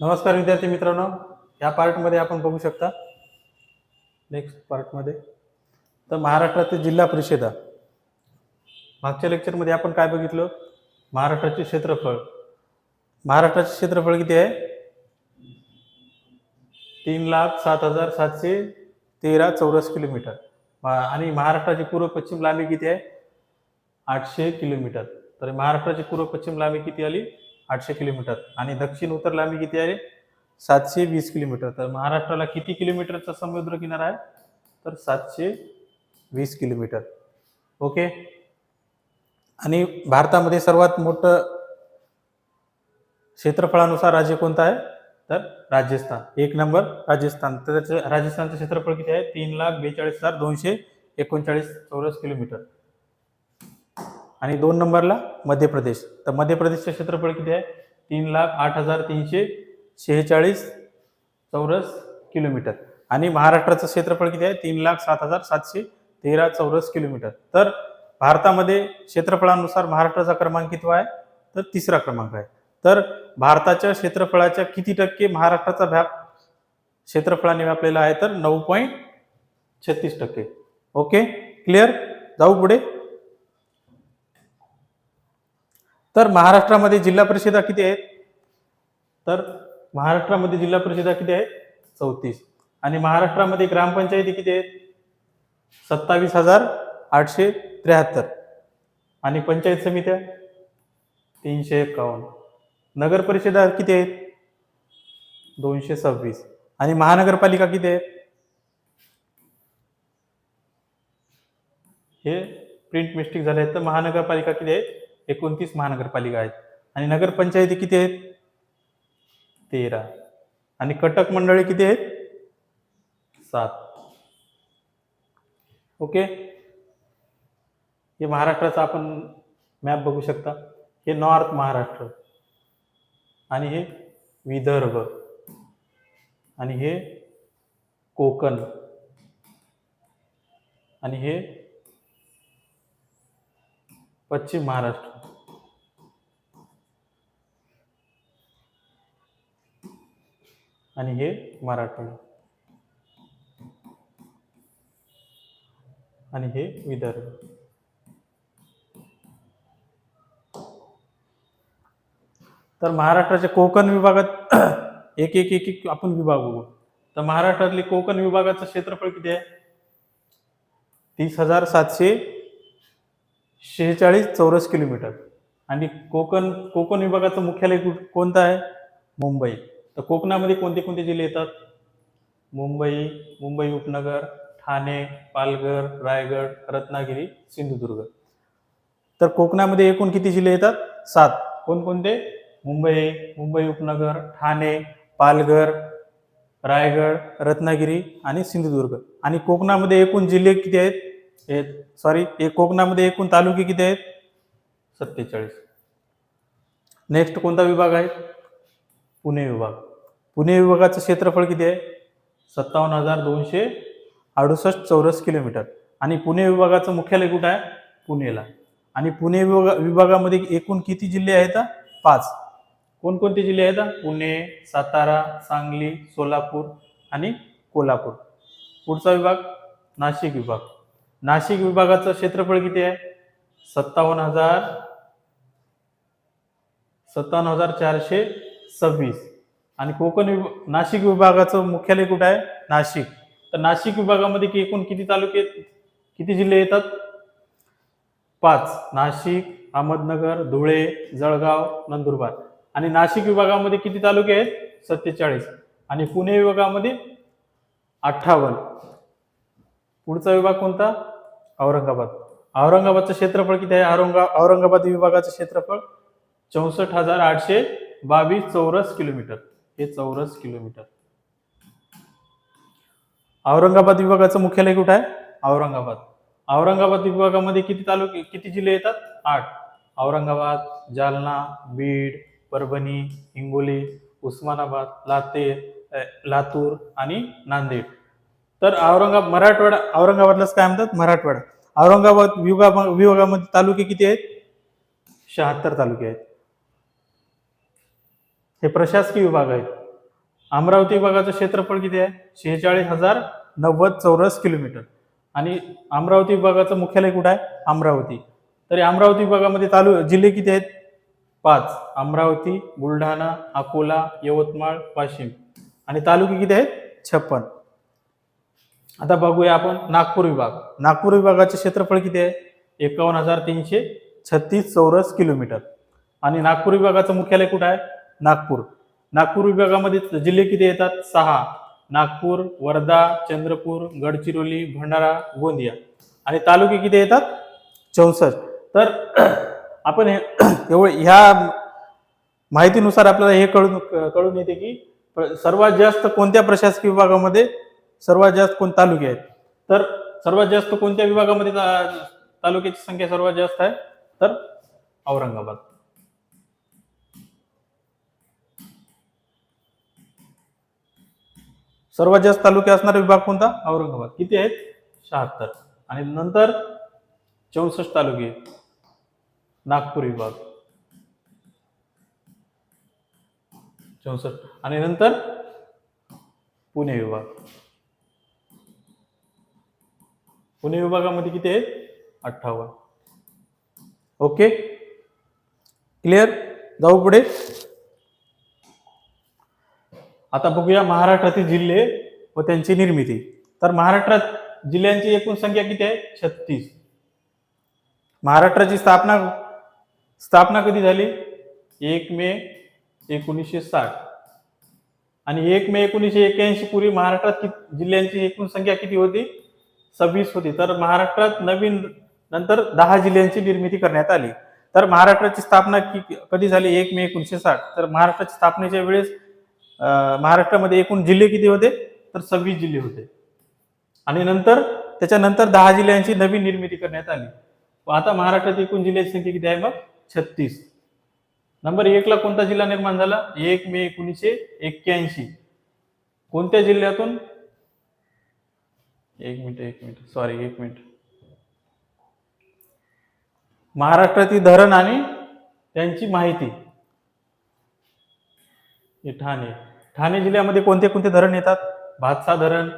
नमस्कार विद्यार्थी मित्रांनो या पार्टमध्ये आपण बघू शकता. नेक्स्ट पार्टमध्ये. तर महाराष्ट्रातील जिल्हा परिषदा. मागच्या लेक्चरमध्ये आपण काय बघितलं? महाराष्ट्राचे क्षेत्रफळ. महाराष्ट्राचे क्षेत्रफळ किती आहे? तीन लाख सात हजार सातशे तेरा चौरस किलोमीटर. आणि महाराष्ट्राची पूर्व पश्चिम लांबी किती आहे? आठशे किलोमीटर. तर महाराष्ट्राची पूर्व पश्चिम लांबी किती आली? आठशे किलोमीटर. आणि दक्षिण उत्तर लांबी किती आहे? सातशे वीस किलोमीटर. तर महाराष्ट्राला किती किलोमीटरचा समुद्र किनारा आहे? तर सातशे वीस किलोमीटर. ओके? आणि भारतामध्ये सर्वात मोठं क्षेत्रफळानुसार राज्य कोणतं आहे? तर राजस्थान. एक नंबर राजस्थान. तर त्याचं राजस्थानचं क्षेत्रफळ किती आहे? तीन लाख बेचाळीस हजार दोनशे एकोणचाळीस चौरस किलोमीटर. आणि दोन नंबरला मध्य प्रदेश तर मध्य प्रदेशचं क्षेत्रफळ किती आहे? तीन लाख आठ हजार तीनशे शेहेचाळीस चौरस किलोमीटर. आणि महाराष्ट्राचं क्षेत्रफळ किती आहे? तीन लाख सात हजार सातशे तेरा चौरस किलोमीटर. तर भारतामध्ये क्षेत्रफळानुसार महाराष्ट्राचा क्रमांक किती आहे? तर तिसरा क्रमांक आहे. तर भारताच्या क्षेत्रफळाच्या किती टक्के महाराष्ट्राचा व्याप क्षेत्रफळाने व्यापलेला आहे? तर नऊ पॉईंट छत्तीस टक्के. ओके? क्लिअर? जाऊ पुढे. तर महाराष्ट्रामध्ये जिल्हा परिषदा किती आहेत? तर महाराष्ट्रामध्ये जिल्हा परिषदा किती आहेत? चौतीस. आणि महाराष्ट्रामध्ये ग्रामपंचायती किती आहेत? सत्तावीस हजार आठशे त्र्याहत्तर. आणि पंचायत समित्या? तीनशे एकावन्न. नगर परिषदा किती आहेत? दोनशे सव्वीस. आणि महानगरपालिका किती आहेत? हे प्रिंट मिस्टेक झाले आहेत. तर महानगरपालिका किती आहेत? एकोणतीस महानगरपालिका आहेत. आणि नगरपंचायती किती आहेत? तेरा. आणि कटक मंडळे किती आहेत? सात. ओके? हे महाराष्ट्राचा आपण मॅप बघू शकता. हे नॉर्थ महाराष्ट्र. आणि हे विदर्भ. आणि हे कोकण. आणि हे पश्चिम महाराष्ट्र. आणि हे मराठवाडा. आणि हे विदर्भ. तर महाराष्ट्राच्या कोकण विभागात एक एक एक एक आपण विभाग बघू. तर महाराष्ट्रातले कोकण विभागाचं क्षेत्रफळ किती आहे? तीस हजार सातशे शेहेचाळीस चौरस किलोमीटर. आणि कोकण कोकण विभागाचं मुख्यालय कोणतं आहे? मुंबई. तर कोकणामध्ये कोणते कोणते जिल्हे येतात? मुंबई मुंबई उपनगर ठाणे पालघर रायगड रत्नागिरी सिंधुदुर्ग. तर कोकणामध्ये एकूण किती जिल्हे येतात? सात. कोणकोणते मुंबई मुंबई उपनगर ठाणे पालघर रायगड रत्नागिरी आणि सिंधुदुर्ग. आणि कोकणामध्ये एकूण जिल्हे किती आहेत? सॉरी एक कोकणामध्ये एकूण तालुके किती आहेत? सत्तेचाळीस. नेक्स्ट कोणता विभाग आहे? पुणे विभाग. पुणे विभागाचं क्षेत्रफळ किती आहे? सत्तावन्न हजार दोनशे अडुसष्ट चौरस किलोमीटर. आणि पुणे विभागाचं मुख्यालय कुठं आहे? पुणेला. आणि पुणे विभागा विभागामध्ये एकूण किती जिल्हे आहेत? पाच. कोणकोणते जिल्हे आहेत? पुणे सातारा सांगली सोलापूर आणि कोल्हापूर. पुढचा विभाग नाशिक विभाग. नाशिक विभागाचं क्षेत्रफळ किती आहे? सत्तावन्न हजार सत्तावन्न हजार चारशे सव्वीस. आणि कोकण विभाग नाशिक विभागाचं मुख्यालय कुठं आहे? नाशिक. तर नाशिक विभागामध्ये की एकूण किती तालुके आहेत? किती जिल्हे येतात? पाच. नाशिक अहमदनगर धुळे जळगाव नंदुरबार. आणि नाशिक विभागामध्ये किती तालुके आहेत? सत्तेचाळीस. आणि पुणे विभागामध्ये अठ्ठावन्न. पुढचा विभाग कोणता? औरंगाबाद. औरंगाबादचं क्षेत्रफळ किती आहे? औरंगा औरंगाबाद विभागाचं क्षेत्रफळ चौसष्ट हजार आठशे बावीस चौरस किलोमीटर. हे चौरस किलोमीटर. औरंगाबाद विभागाचं मुख्यालय कुठं आहे? औरंगाबाद. औरंगाबाद विभागामध्ये किती तालुके किती जिल्हे येतात? आठ. औरंगाबाद जालना बीड परभणी हिंगोली उस्मानाबाद लातेर लातूर आणि नांदेड. तर औरंगाबाद मराठवाडा औरंगाबादलाच काय म्हणतात? मराठवाडा. औरंगाबाद विभागा विभागामध्ये तालुके किती आहेत? शहात्तर तालुके आहेत. हे प्रशासकीय विभाग आहेत. अमरावती विभागाचं क्षेत्रफळ किती आहे? शेहेचाळीस हजार नव्वद चौरस किलोमीटर. आणि अमरावती विभागाचं मुख्यालय कुठं आहे? अमरावती. तरी अमरावती विभागामध्ये तालु जिल्हे किती आहेत? पाच. अमरावती बुलढाणा अकोला यवतमाळ वाशिम. आणि तालुके किती आहेत? छप्पन. आता बघूया आपण नागपूर विभाग. नागपूर विभागाचे क्षेत्रफळ किती आहे? एकावन्न हजार तीनशे छत्तीस चौरस किलोमीटर. आणि नागपूर विभागाचं मुख्यालय कुठं आहे? नागपूर. नागपूर विभागामध्ये जिल्हे किती येतात? सहा. नागपूर वर्धा चंद्रपूर गडचिरोली भंडारा गोंदिया. आणि तालुके किती येतात? चौसष्ट. तर आपण हे एवढं ह्या माहितीनुसार आपल्याला हे कळून कळून येते की सर्वात जास्त कोणत्या प्रशासकीय विभागामध्ये सर्वात जास्त कोण तालुके आहेत? तर सर्वात जास्त कोणत्या विभागामध्ये तालुक्याची संख्या सर्वात जास्त आहे? तर औरंगाबाद. सर्वात जास्त तालुके असणारा विभाग कोणता? औरंगाबाद. किती आहेत? शहात्तर. आणि नंतर चौसष्ट तालुके. नागपूर विभाग. चौसष्ट. आणि नंतर पुणे विभाग. पुणे विभागामध्ये किती आहेत? अठ्ठावन्न. ओके क्लिअर जाऊ पुढे. आता बघूया महाराष्ट्रातील जिल्हे व त्यांची निर्मिती. तर महाराष्ट्रात जिल्ह्यांची एकूण संख्या किती आहे? छत्तीस. महाराष्ट्राची स्थापना स्थापना कधी झाली? एक मे एकोणीसशे साठ. आणि एक मे एकोणीसशे एक्क्याऐंशी पूर्वी महाराष्ट्रात जिल्ह्यांची एकूण संख्या किती होती? सव्वीस होती. तर महाराष्ट्रात नवीन नंतर दहा जिल्ह्यांची निर्मिती करण्यात आली. तर महाराष्ट्राची स्थापना कधी झाली? एक मे एकोणीसशे साठ. तर महाराष्ट्राच्या स्थापनेच्या वेळेस महाराष्ट्रामध्ये एकूण जिल्हे किती होते? तर सव्वीस जिल्हे होते. आणि नंतर त्याच्यानंतर दहा जिल्ह्यांची नवीन निर्मिती करण्यात आली. व आता महाराष्ट्रात एकूण जिल्ह्याची संख्या किती आहे मग? छत्तीस. नंबर एकला कोणता जिल्हा निर्माण झाला? एक मे एकोणीसशे एक्क्याऐंशी. कोणत्या जिल्ह्यातून? एक मिनिट एक मिनिट. सॉरी एक मिनिट. महाराष्ट्रातील धरण आणि त्यांची माहिती. हे ठाणे. ठाणे जिल्ह्यामध्ये कोणते कोणते धरण येतात? भातसा धरण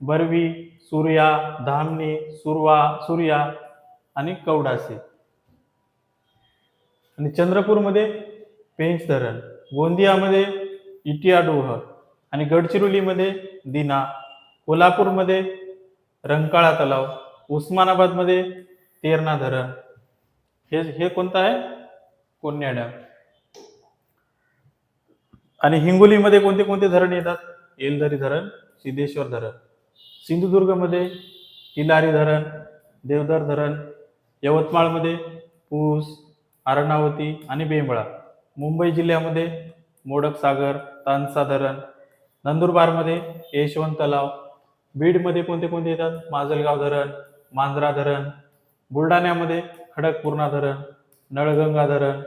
बरवी सूर्या धामणी सुरवा सूर्या आणि कवडासे आणि चंद्रपूरमध्ये पेंच धरण गोंदियामध्ये इटिया डोह आणि गडचिरोलीमध्ये दिना कोल्हापूरमध्ये रंकाळा तलाव उस्मानाबादमध्ये तेरणा धरण. हे हे कोणतं आहे? कोण्या डॅम आणि हिंगोलीमध्ये कोणते कोणते धरण येतात? येलधरी धरण सिद्धेश्वर धरण. सिंधुदुर्गमध्ये तिलारी धरण देवधर धरण यवतमाळमध्ये पूस आरणावती आणि बेंबळा. मुंबई जिल्ह्यामध्ये मोडक सागर तानसा धरण. नंदुरबारमध्ये यशवंत तलाव बीडमध्ये कोणते कोणते येतात? माजलगाव धरण मांजरा धरण बुलढाण्यामध्ये खडकपूर्णा धरण नळगंगा धरण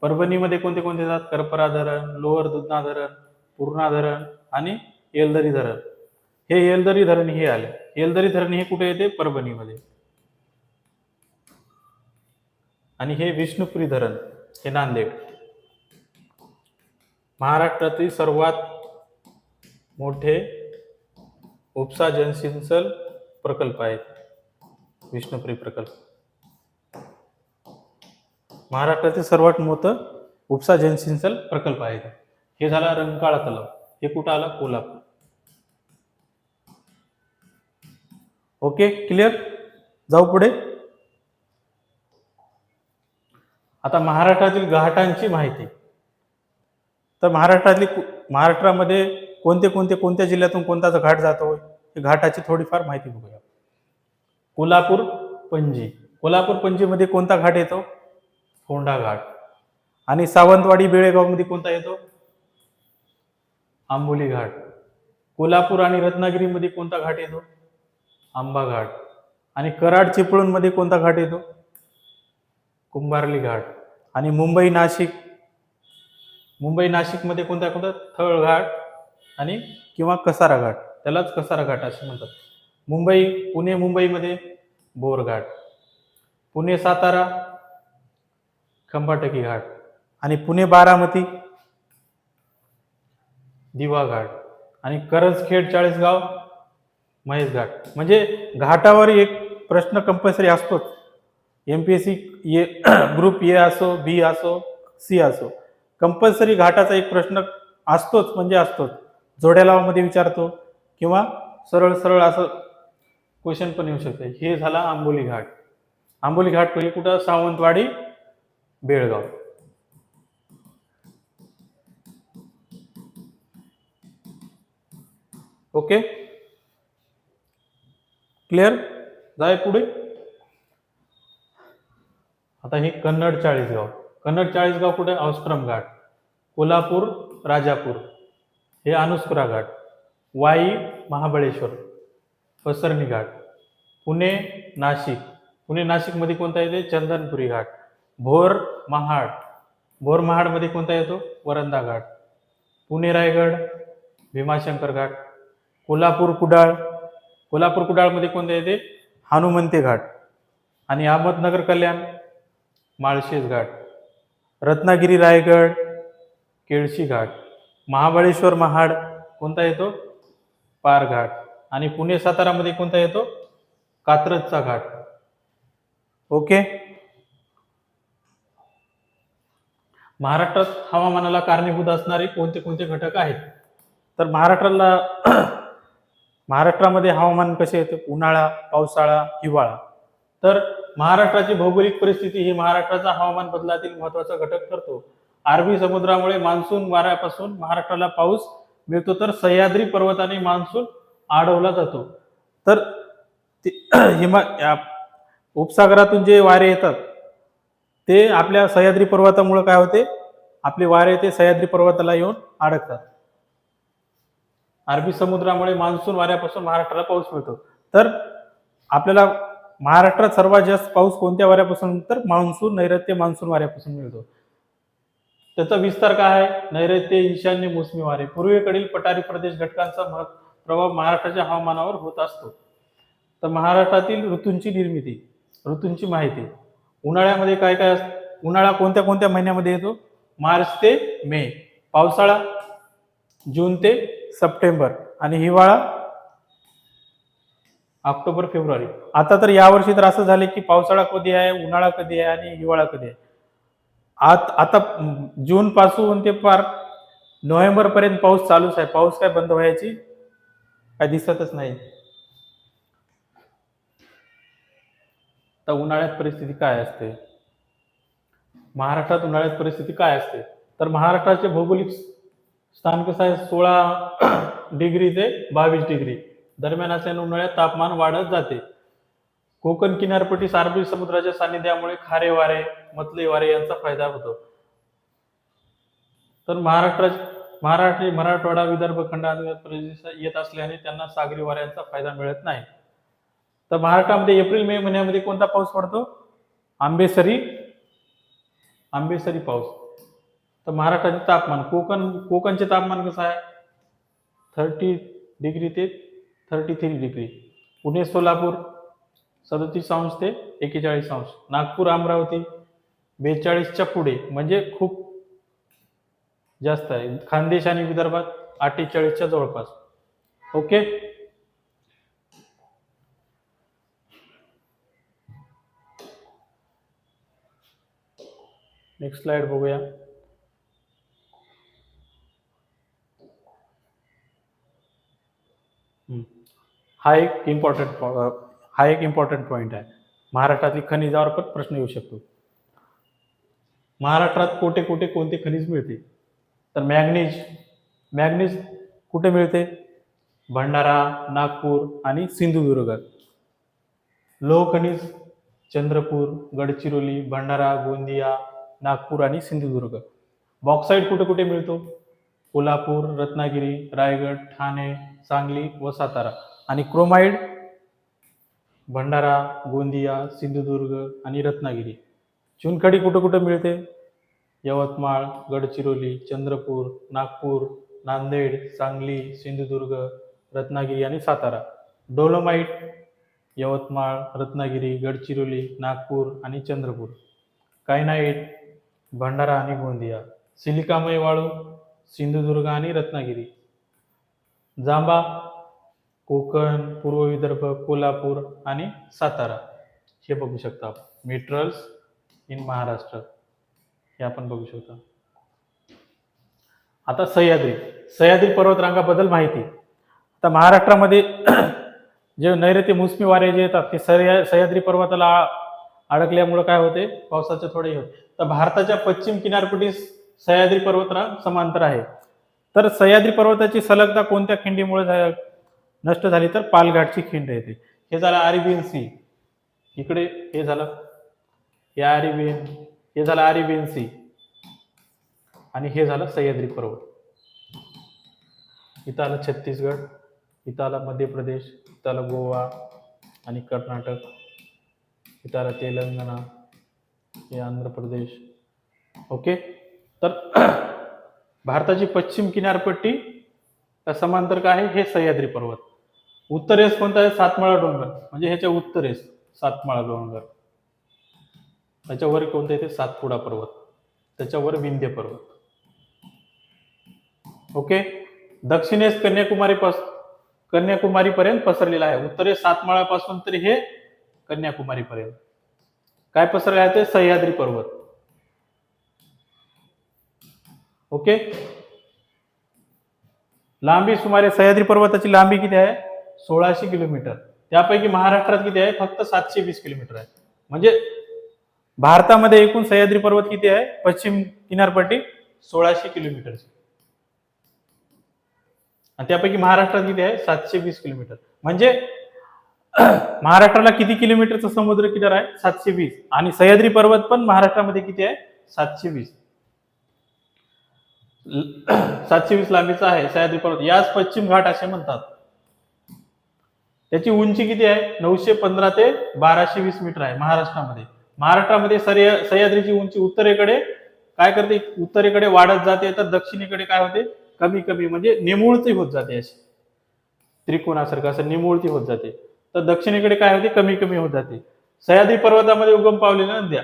परभणीमध्ये कोणते कोणते येतात? करपरा धरण लोअर दुधना धरण पूर्णा धरण आणि येलदरी धरण. हे येलदरी धरण हे आले. येलदरी धरण हे कुठे येते? परभणीमध्ये. आणि हे विष्णुपुरी धरण हे नांदेड. महाराष्ट्रातील सर्वात मोठे उपसा जनसिंचल प्रकल्प आहेत. विष्णुप्री प्रकल्प. महाराष्ट्रातील सर्वात मोठं उपसा जनसिंचल प्रकल्प आहे. हे झाला रंकाळा तलाव. हे कुठं आला? कोल्हापूर. Okay clear? जाऊ पुढे. आता महाराष्ट्रातील घाटांची माहिती. तर महाराष्ट्रातली कु- महाराष्ट्रामध्ये कोणते कोणते कोणत्या जिल्ह्यातून कोणता घाट जातो हे घाटाची थोडीफार माहिती बघूया. कोल्हापूर पणजी. कोल्हापूर पणजीमध्ये कोणता घाट येतो? फोंडा घाट. आणि सावंतवाडी बेळेगावमध्ये कोणता येतो? आंबोली घाट. कोल्हापूर आणि रत्नागिरीमध्ये कोणता घाट येतो? आंबा घाट. आणि कराड चिपळूणमध्ये कोणता घाट येतो? कुंभारली घाट. आणि मुंबई नाशिक. मुंबई नाशिकमध्ये कोणता कोणता? थळ घाट. आणि किंवा कसारा घाट त्यालाच कसारा घाट असे म्हणतात. मुंबई पुणे मुंबईमध्ये बोरघाट पुणे सातारा खंबाटकी घाट आणि पुणे बारामती दिवा घाट आणि करजखेड चाळीसगाव महेश घाट म्हणजे घाटावर एक प्रश्न कंपल्सरी असतोच. M P S C A group A असो बी असो सी असो. कंपल्सरी घाटाचा एक प्रश्न असतोच म्हणजे असतोच. जोड्या लावामध्ये विचारतो किंवा सरळ सरळ असं क्वेश्चन पण येऊ शकते. हे झाला आंबोली घाट. आंबोली घाट पहिले कुठं? सावंतवाडी बेळगाव. ओके? क्लिअर जाय पुढे. आता हे कन्नड चाळीसगाव. कन्नड चाळीसगाव कुठे? औस्क्रम घाट. कोल्हापूर राजापूर. हे अनुस्कुरा घाट वाई महाबळेश्वर पसरणी घाट पुणे नाशिक. पुणे नाशिकमध्ये कोणता येते? चंदनपुरी घाट. भोर महाड. भोर महाडमध्ये कोणता येतो? वरंदा घाट. पुणे रायगड भीमाशंकर घाट. कोल्हापूर कुडाळ. कोल्हापूर कुडाळमध्ये कोणता येते? हनुमंते घाट. आणि अहमदनगर कल्याण माळशेज घाट. रत्नागिरी रायगड केळशी घाट. महाबळेश्वर महाड कोणता येतो? पारघाट. आणि पुणे सातारामध्ये कोणता येतो? कात्रजचा घाट. ओके? महाराष्ट्रात हवामानाला कारणीभूत असणारे कोणते कोणते घटक आहेत? तर महाराष्ट्राला महाराष्ट्रामध्ये हवामान कसे येतं? उन्हाळा पावसाळा हिवाळा. तर महाराष्ट्राची भौगोलिक परिस्थिती ही महाराष्ट्राचा हवामान बदलातील महत्त्वाचा घटक ठरतो. अरबी समुद्रामुळे मान्सून वाऱ्यापासून महाराष्ट्राला पाऊस मिळतो तर सह्याद्री पर्वताने मान्सून अडवला जातो. तर ते हिमा उपसागरातून जे वारे येतात ते आपल्या सह्याद्री पर्वतामुळे काय होते? आपले वारे ते सह्याद्री पर्वताला येऊन अडकतात. अरबी समुद्रामुळे मान्सून वाऱ्यापासून महाराष्ट्राला पाऊस मिळतो. तर आपल्याला महाराष्ट्रात सर्वात जास्त पाऊस कोणत्या वाऱ्यापासून? तर मान्सून नैऋत्य मान्सून वाऱ्यापासून मिळतो. त्याचा विस्तार काय आहे? नैऋत्य ईशान्य मोसमी वारे पूर्वेकडील पठारी प्रदेश घटकांचा प्रभाव महाराष्ट्राच्या हवामानावर होत असतो. तर महाराष्ट्रातील ऋतूंची निर्मिती ऋतूंची माहिती. उन्हाळ्यामध्ये काय काय असतं उन्हाळा कोणत्या कोणत्या महिन्यामध्ये येतो? मार्च ते मे. पावसाळा जून ते सप्टेंबर आणि हिवाळा ऑक्टोबर फेब्रुवारी. आता तर यावर्षी तर असं झालं की पावसाळा कधी आहे उन्हाळा कधी आहे आणि हिवाळा कधी आहे? आत आता जून पासून ते पार नोव्हेंबर पर्यंत पाऊस चालूच आहे. पाऊस काय बंद व्हायची काय दिसतच नाही. तर उन्हाळ्यात परिस्थिती काय असते? महाराष्ट्रात उन्हाळ्यात परिस्थिती काय असते? तर महाराष्ट्राचे भौगोलिक स्थान कसं आहे? सोळा डिग्री ते बावीस डिग्री. दरम्यान असल्याने उन्हाळ्यात तापमान वाढत जाते. कोकण किनारपट्टी अरबी समुद्राच्या सानिध्यामुळे खारे वारे मतले वारे यांचा फायदा होतो. तर महाराष्ट्र महाराष्ट्र मराठवाडा विदर्भ खंड प्रदेश येत असल्याने त्यांना सागरी वाऱ्यांचा फायदा मिळत नाही. तर महाराष्ट्रामध्ये एप्रिल मे महिन्यामध्ये कोणता पाऊस पडतो? आंबेसरी आंबेसरी पाऊस. तर महाराष्ट्राचे तापमान कोकण कोकणचे तापमान कसं आहे? थर्टी डिग्री ते thirty three degree Pune Solapur सदतीस अंश ते एकेचाळीस अंश. नागपूर अमरावती बेचाळीसच्या पुढे म्हणजे खूप जास्त आहे. खानदेश आणि विदर्भात अठ्ठेचाळीसच्या जवळपास. ओके? नेक्स्ट स्लाइड बघूया. हा एक इम्पॉर्टंट हा एक इम्पॉर्टंट पॉईंट आहे. महाराष्ट्रातील खनिजावर पण प्रश्न येऊ शकतो. महाराष्ट्रात कोठे कोठे कोणते खनिज मिळते? तर मॅग्नीज मॅग्नीज कुठे मिळते? भंडारा नागपूर आणि सिंधुदुर्ग. लोह खनिज चंद्रपूर गडचिरोली भंडारा गोंदिया नागपूर आणि सिंधुदुर्ग. बॉक्साईड कुठे कुठे मिळतो? कोल्हापूर रत्नागिरी रायगड ठाणे सांगली व सातारा. आणि क्रोमाइड? भंडारा गोंदिया सिंधुदुर्ग आणि रत्नागिरी. चुनखडी कुठं कुठं मिळते? यवतमाळ गडचिरोली चंद्रपूर नागपूर नांदेड सांगली सिंधुदुर्ग रत्नागिरी आणि सातारा. डोलोमाईट यवतमाळ रत्नागिरी गडचिरोली नागपूर आणि चंद्रपूर. कायनाईट भंडारा आणि गोंदिया. सिलिकामय वाळू सिंधुदुर्ग आणि रत्नागिरी. जांबा कोकण पूर्व विदर्भ कोल्हापूर आणि सातारा. हे बघू शकता आपण. Minerals in Maharashtra. हे आपण बघू शकता. आता सह्याद्री. सह्याद्री पर्वतरांगाबद्दल माहिती. आता महाराष्ट्रामध्ये जे नैऋत्य मोसमी वारे जे येतात ते सह्या सह्याद्री पर्वताला अडकल्यामुळे काय होते? पावसाचे थोडे होते. तर भारताच्या पश्चिम किनारपट्टी सह्याद्री पर्वतरांग समांतर आहे. तर सह्याद्री पर्वताची सलगता कोणत्या खिंडीमुळे नष्ट झाली तर पालघाटची खिंड येते. हे झालं अरेबियन सी. इकडे हे झालं. हे अरेबियन हे झालं अरेबियन सी. आणि हे झालं सह्याद्री पर्वत. इथं आलं छत्तीसगड इथं आलं मध्य प्रदेश इथं आलं गोवा आणि कर्नाटक. इथं आलं तेलंगणा हे आंध्र प्रदेश. ओके? तर भारताची पश्चिम किनारपट्टी समांतर काय आहे? हे सह्याद्री पर्वत. उत्तरेस कोणता आहे? सातमाळा डोंगर. म्हणजे ह्याच्या उत्तरेस सातमाळा डोंगर. त्याच्यावर कोणतं येते सातपुडा पर्वत. त्याच्यावर विंध्य पर्वत. ओके? दक्षिणेस कन्याकुमारी पास कन्याकुमारी पर्यंत पसरलेला आहे. उत्तरेस सातमाळापासून तरी हे कन्याकुमारी पर्यंत. काय पसरले आहे ते? सह्याद्री पर्वत. ओके? लांबी सुमारे सह्याद्री पर्वताची लांबी किती आहे? सोळाशे किलोमीटर. त्यापैकी महाराष्ट्रात किती आहे? फक्त सातशे वीस किलोमीटर आहे. म्हणजे भारतामध्ये एकूण सह्याद्री पर्वत किती आहे? पश्चिम किनारपट्टी सोळाशे किलोमीटर. आणि त्यापैकी महाराष्ट्रात किती आहे? सातशे वीस किलोमीटर. म्हणजे महाराष्ट्राला किती किलोमीटरचा समुद्र किनार आहे? सातशे वीस. आणि सह्याद्री पर्वत पण महाराष्ट्रामध्ये किती आहे? सातशे वीस. सातशे वीस लांबीचा आहे सह्याद्री पर्वत. याच पश्चिम घाट असे म्हणतात. त्याची उंची किती आहे? नऊशे पंधरा ते बाराशे वीस मीटर आहे महाराष्ट्रामध्ये. महाराष्ट्रामध्ये सर्य सह्याद्रीची उंची उत्तरेकडे काय करते? उत्तरेकडे वाढत जाते तर दक्षिणेकडे काय होते? कमी कमी म्हणजे निमुळती होत जाते अशी. त्रिकोणासारखं असं निमुळती होत जाते. तर दक्षिणेकडे काय होते? कमी कमी होत जाते. सह्याद्री पर्वतामध्ये उगम पावलेल्या नद्या.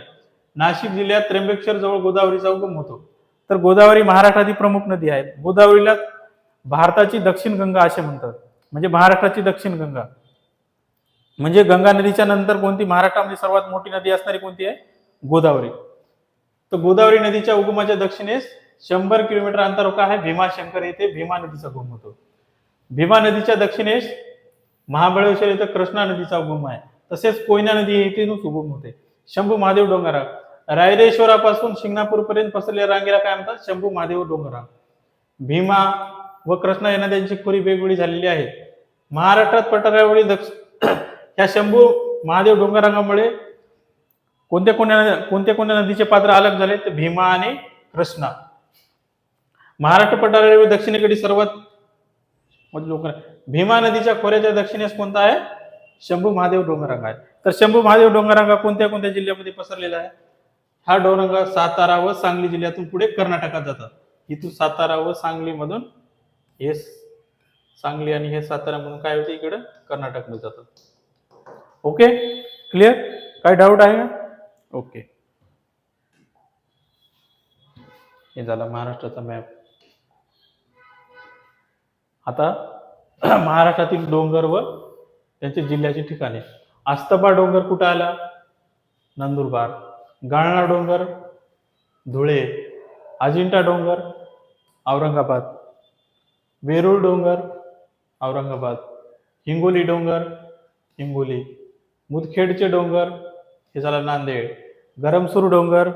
नाशिक जिल्ह्यात त्र्यंबकेश्वर जवळ गोदावरीचा उगम होतो. तर गोदावरी महाराष्ट्रातील प्रमुख नदी आहे गोदावरीला भारताची दक्षिण गंगा असे म्हणतात. म्हणजे महाराष्ट्राची दक्षिण गंगा. म्हणजे गंगा नदीच्या नंतर कोणती? महाराष्ट्रामध्ये सर्वात मोठी नदी असणारी कोणती आहे? गोदावरी. तर गोदावरी नदीच्या उगमाच्या दक्षिणेस शंभर किलोमीटर अंतरावर काय आहे भीमाशंकर येथे भीमा नदीचा उगम होतो. भीमा नदीच्या दक्षिणेस महाबळेश्वर येथे कृष्णा नदीचा उगम आहे. तसेच कोयना नदी येथूनच उगम होते. शंभू महादेव डोंगरा रायरेश्वरापासून शिंगणापूर पर्यंत पसरलेल्या रांगेला काय म्हणतात? शंभू महादेव डोंगरा भीमा व कृष्णा या नद्यांची खोरी वेगवेगळी झालेली आहे. महाराष्ट्रात पठारावरील दक्ष या शंभू महादेव डोंगररांगामुळे कोणत्या कोणत्या कोणत्या कोणत्या नदीचे पात्र अलग झाले? तर भीमा आणि कृष्णा. महाराष्ट्र पठारावरील दक्षिणेकडे सर्वात म्हणजे मोठे डोंगर भीमा नदीच्या खोऱ्याच्या दक्षिणेस कोणता आहे? शंभू महादेव डोंगररांग आहे. तर शंभू महादेव डोंगररांगा कोणत्या कोणत्या जिल्ह्यामध्ये पसरलेला आहे? हा डोंगररांगा सातारा व सांगली जिल्ह्यातून पुढे कर्नाटकात जातात. इथून सातारा व सांगलीमधून हे सांगली आणि हे सातारा म्हणून काय होते इकडं? कर्नाटकमध्ये जातात ओके क्लिअर काय डाऊट आहे? का ओके हे झाला महाराष्ट्राचा मॅप आता महाराष्ट्रातील डोंगर व त्यांचे जिल्ह्याची ठिकाणे. आस्तबा डोंगर कुठं आला? नंदुरबार. गाळणा डोंगर धुळे. अजिंठा डोंगर औरंगाबाद. वेरूळ डोंगर औरंगाबाद. हिंगोली डोंगर हिंगोली. मुदखेडचे डोंगर हे झालं नांदेड. गरमसूर डोंगर